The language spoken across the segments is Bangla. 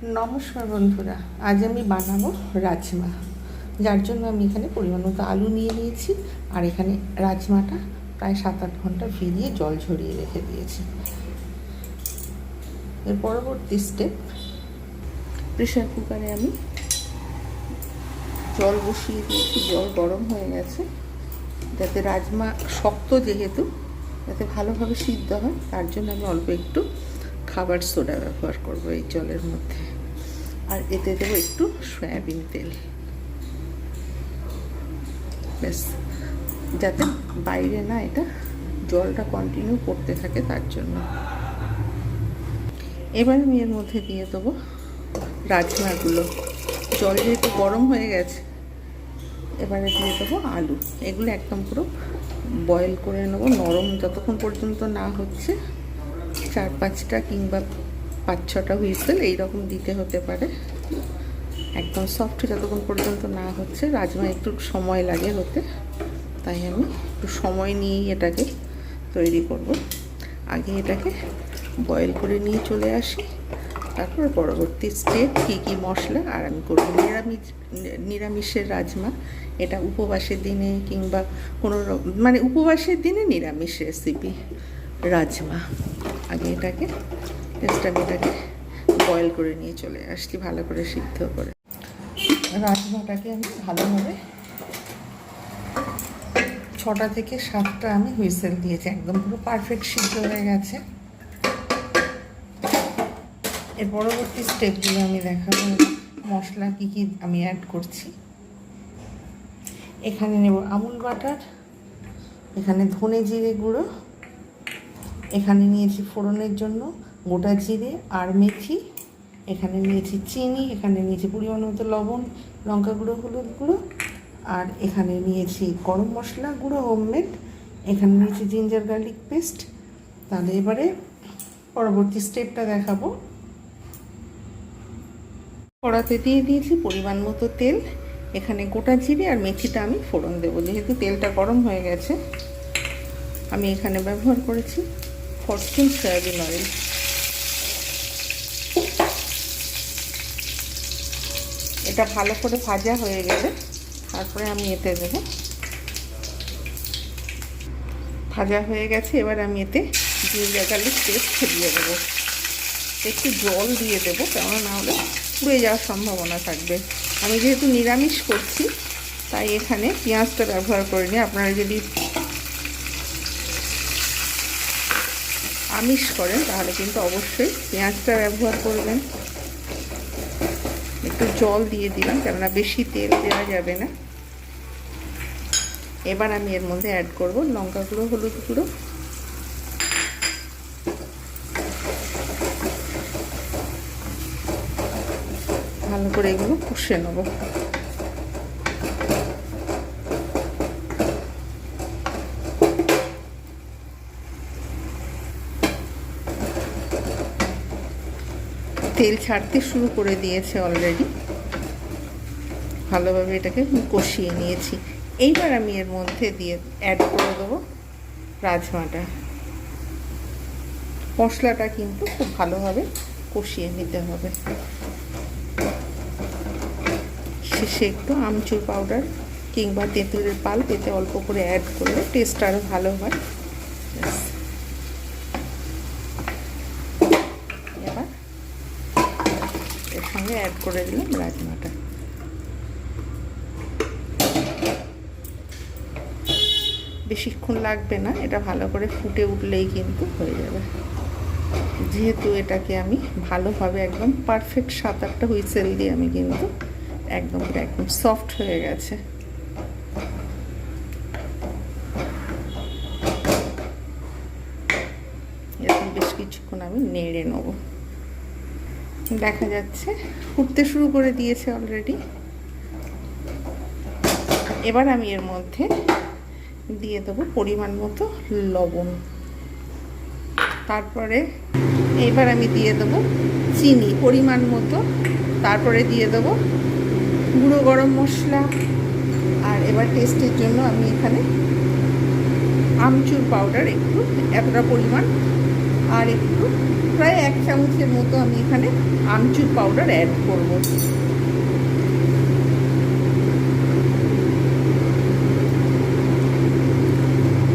নমস্কার বন্ধুরা, আজ আমি বানাবো রাজমা। যার জন্য আমি এখানে পরিমাণ মতো আলু নিয়ে নিয়েছি, আর এখানে রাজমাটা প্রায় সাত আট ঘণ্টা ভিজিয়ে জল ঝরিয়ে রেখে দিয়েছি। এর পরবর্তী স্টেপ প্রেশার কুকারে আমি জল বসিয়ে দিয়েছি, জল গরম হয়ে গেছে। যাতে রাজমা শক্ত যেহেতু, যাতে ভালোভাবে সিদ্ধ হয়, তার জন্য আমি অল্প একটু খাবার সোডা ব্যবহার করব এই জলের মধ্যে। আর এতে দেবো একটু সয়াবিন তেল। ব্যাস। যাতে বাইরে না এটা জলটা কন্টিনিউ পড়তে থাকে তার জন্য। এবার আমি এর মধ্যে দিয়ে দেবো রাজমাগুলো। জল যেহেতু গরম হয়ে গেছে, এবারে দিয়ে দেবো আলু। এগুলো একদম পুরো বয়েল করে নেব, নরম যতক্ষণ পর্যন্ত না হচ্ছে। চার পাঁচটা কিংবা পাঁচ ছটা হুইসেল এইরকম দিতে হতে পারে। একদম সফট যতক্ষণ পর্যন্ত না হচ্ছে, রাজমা একটু সময় লাগে হতে, তাই আমি একটু সময় নিয়েই এটাকে তৈরি করব। আগে এটাকে বয়েল করে নিয়ে চলে আসি। তারপর পরবর্তী স্টেপ কী কী মশলা, আর আমি করব নিরামিষ, নিরামিষের রাজমা। এটা উপবাসের দিনে কিংবা কোনো মানে উপবাসের দিনে নিরামিষ রেসিপি রাজমা। আগে এটাকে জাস্ট এটাকে বয়েল করে নিয়ে চলে আসছি ভালো করে সিদ্ধ করে। রাজমাটাকে আমি ভালোভাবে ছটা থেকে সাতটা আমি হুইসেল দিয়েছি, একদম পুরো পারফেক্ট সিদ্ধ হয়ে গেছে। এর পরবর্তী স্টেপগুলো আমি দেখাবো, মশলা কী কী আমি অ্যাড করছি। এখানে নেব আমুল বাটার, এখানে ধনে জিরে গুঁড়ো এখানে নিয়েছি ফোড়নের জন্য গোটা জিরে আর মেথি, এখানে নিয়েছি চিনি, এখানে নিয়েছি পরিমাণ মতো লবণ, লঙ্কা গুঁড়ো, হলুদ গুঁড়ো, আর এখানে নিয়েছি গরম মশলা গুঁড়ো হোমমেড এখানে নিয়েছি জিঞ্জার গার্লিক পেস্ট তাহলে এবারে পরবর্তী স্টেপটা দেখাবো। কড়াতে দিয়ে দিয়েছি পরিমাণ মতো তেল। এখানে গোটা জিরে আর মেথিটা আমি ফোড়ন দেবো, যেহেতু তেলটা গরম হয়ে গেছে। আমি এখানে ব্যবহার করেছি ফরচুন সয়াবিন অয়েল এটা ভালো করে ভাজা হয়ে গেলে তারপরে আমি এতে দেবো। ভাজা হয়ে গেছে, এবার আমি এতে জিরে গার্লিক পেস্ট দিয়ে দেবো। একটু জল দিয়ে দেবো, কেননা না হলে পুড়ে যাওয়ার সম্ভাবনা থাকবে। আমি যেহেতু নিরামিষ করছি, তাই এখানে পেঁয়াজটা ব্যবহার করিনি। আপনারা যদি আমিষ করেন, তাহলে কিন্তু অবশ্যই পেঁয়াজটা ব্যবহার করবেন। একটু জল দিয়ে দিলাম কেননা বেশি তেল দেওয়া যাবে না। এবার আমি এর মধ্যে অ্যাড করব লঙ্কা গুঁড়ো হলুদ গুঁড়ো। ভালো করে এগুলো কষে নেব। তেল ছাড়তে শুরু করে দিয়েছে অলরেডি ভালোভাবে এটাকে কষিয়ে নিয়েছি। এইবার আমি এর মধ্যে দিয়ে অ্যাড করে দেবো রাজমাটা। মশলাটা কিন্তু খুব ভালোভাবে কষিয়ে নিতে হবে। শেষে একটু আমচুর পাউডার কিংবা তেঁতুলের পাল এতে অল্প করে অ্যাড করলে টেস্ট আরও ভালো হয় এবার এর সঙ্গে অ্যাড করে দিলাম রাজমাটা। বেশিক্ষণ লাগবে না, এটা ভালো করে ফুটে উঠলেই কিন্তু হয়ে যাবে। যেহেতু এটাকে আমি ভালোভাবে একদম পারফেক্ট সাত আটটা হুইসেল দিয়ে আমি কিন্তু একদম একদম সফট হয়ে গেছে। এরকম বেশ কিছুক্ষণ আমি নেড়ে নেব। দেখা যাচ্ছে। ফুটতে শুরু করে দিয়েছে অলরেডি এবার আমি এর মধ্যে দিয়ে দেবো পরিমাণ মতো লবণ। তারপরে এবার আমি দিয়ে দেবো চিনি পরিমাণ মতো। তারপরে দিয়ে দেবো গুঁড়ো গরম মশলা। আর এবার টেস্টের জন্য আমি এখানে আমচুর পাউডার একটু, এতটা পরিমাণ আর একটু প্রায় এক চামচের মতো আমি এখানে আমচুর পাউডার অ্যাড করব।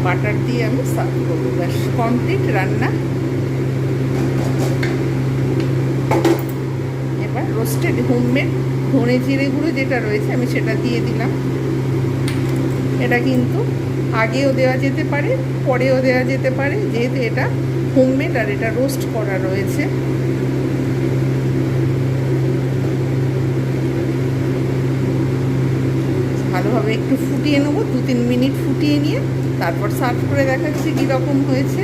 বাটার দিয়ে আমি সার্ভ করব। ব্যাস কমপ্লিট রান্না। এবার রোস্টেড হোমমেড ধনে জিরে গুঁড়ো যেটা রয়েছে, আমি সেটা দিয়ে দিলাম। এটা কিন্তু আগেও দেওয়া যেতে পারে, পরেও দেওয়া যেতে পারে, যেহেতু এটা হোমমেড আর এটা রোস্ট করা রয়েছে। ভালোভাবে একটু ফুটিয়ে নেব দু তিন মিনিট ফুটিয়ে নিয়ে, তারপর সার্ভ করে দেখাচ্ছি কীরকম হয়েছে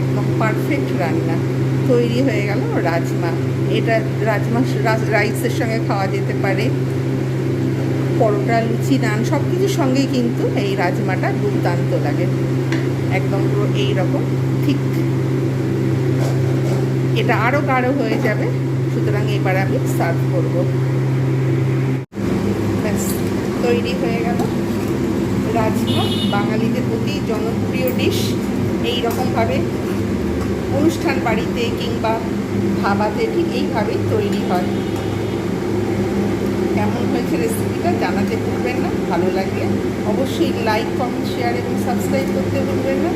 একদম পারফেক্ট রান্না তৈরি হয়ে গেল রাজমা। এটা রাজমা রাইসের সঙ্গে খাওয়া যেতে পারে। পরোটা, লুচি, নান সব কিছুর সঙ্গেই কিন্তু এই রাজমাটা দুর্দান্ত লাগে। একদম পুরো এইরকম, ঠিক। এটা আরও গাঢ় হয়ে যাবে, সুতরাং এবার আমি সার্ভ করব। ব্যাস, তৈরি হয়ে গেল রাজমা। বাঙালিদের প্রতি জনপ্রিয় ডিশ এই রকমভাবে অনুষ্ঠান বাড়িতে কিংবা ধাবাতে ঠিক এইভাবেই তৈরি হয়। কেমন হয়েছে রেসিপিটা জানাতে ভুলবেন না, ভালো লাগলে অবশ্যই লাইক কমেন্ট শেয়ার এবং সাবস্ক্রাইব করতে ভুলবেন না।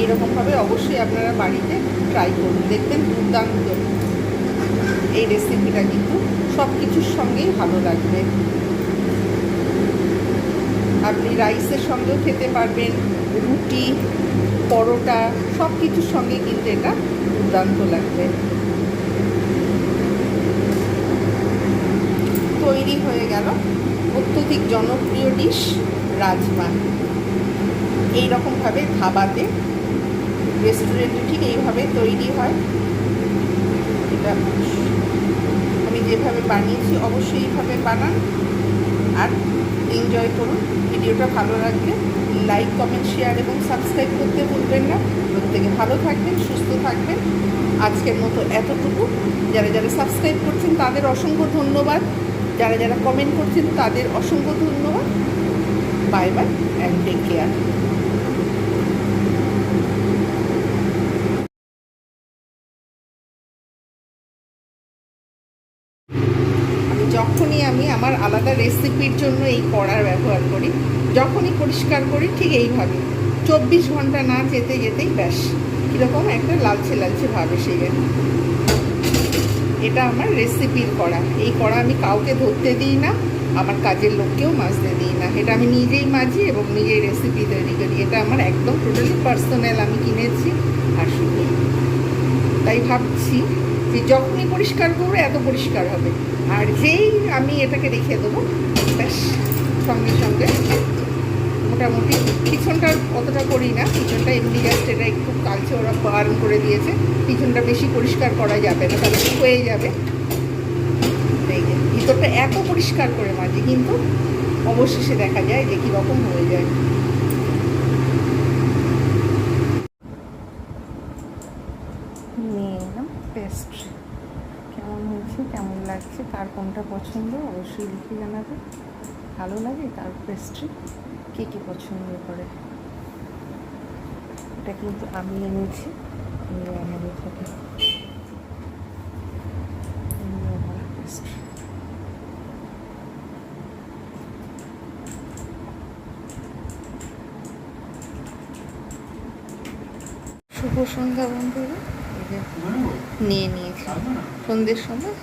এইরকমভাবে অবশ্যই আপনারা বাড়িতে ট্রাই করুন, দেখবেন দুর্দান্ত। এই রেসিপিটা কিন্তু সব কিছুর সঙ্গেই ভালো লাগবে। আপনি রাইসের সঙ্গেও খেতে পারবেন, রুটি পরোটা সব কিছুর সঙ্গে কিন্তু এটা দুর্দান্ত লাগবে। তৈরি হয়ে গেল অত্যধিক জনপ্রিয় ডিশ রাজমা এই রকমভাবে ধাবাতে রেস্টুরেন্টে ঠিক এইভাবে তৈরি হয়। এটা আমি যেভাবে বানিয়েছি অবশ্যই এইভাবে বানান। আর এনজয় করুন। ভিডিওটা ভালো লাগলে লাইক কমেন্ট শেয়ার এবং সাবস্ক্রাইব করতে ভুলবেন না। প্রত্যেকে ভালো থাকবেন, সুস্থ থাকবেন। আজকের মতো এতটুকু। যারা যারা সাবস্ক্রাইব করছেন, তাদের অসংখ্য ধন্যবাদ। যারা যারা কমেন্ট করছেন, তাদের অসংখ্য ধন্যবাদ। Bye bye and take care যখনই আমি আমার আলাদা রেসিপির জন্য এই কড়ার ব্যবহার করি যখনই পরিষ্কার করি, ঠিক এইভাবে। চব্বিশ ঘণ্টা না যেতে যেতেই ব্যাস। কীরকম একটা লালচে লালচে ভাব এসে গেল। এটা আমার রেসিপির কড়া এই কড়া আমি কাউকে ধরতে দিই না, আমার কাজের লোককেও মাজতে দিই না। এটা আমি নিজেই মাজি এবং নিজেই রেসিপি তৈরি করি। এটা আমার একদম টোটালি পার্সোনাল আমি কিনেছি আর শুধু। তাই ভাবছি যে যখনই পরিষ্কার করব, এত পরিষ্কার হবে। আর যেই আমি এটাকে রেখে দেবো, ব্যাস, সঙ্গে সঙ্গে মোটামুটি পিছনটা অতটা করি না, পিছনটা এমনি জাস্ট এটা একটু কালচে ওরা বারণ করে দিয়েছে। পিছনটা বেশি পরিষ্কার করা যাবে না, তাহলে হয়ে যাবে। ভিতরটা এত পরিষ্কার করে মাঝে কিন্তু অবশেষে দেখা যায় যে কীরকম হয়ে যায়। কেমন হয়েছে, কেমন লাগছে কার কোনটা পছন্দ, অবশ্যই লিখে জানাবে। ভালো লাগে? তার পেস্ট্রি কে কে পছন্দ করে? এটা কিন্তু আমি এনেছি। আমাদের শুভ সন্ধ্যা, বন্ধুরা। নিয়ে নিয়েছি। সন্ধ্যের সময়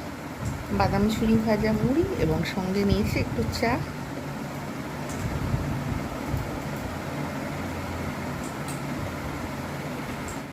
বাদাম ছুরি ভাজা মুড়ি এবং সঙ্গে নিয়েছি একটু চা।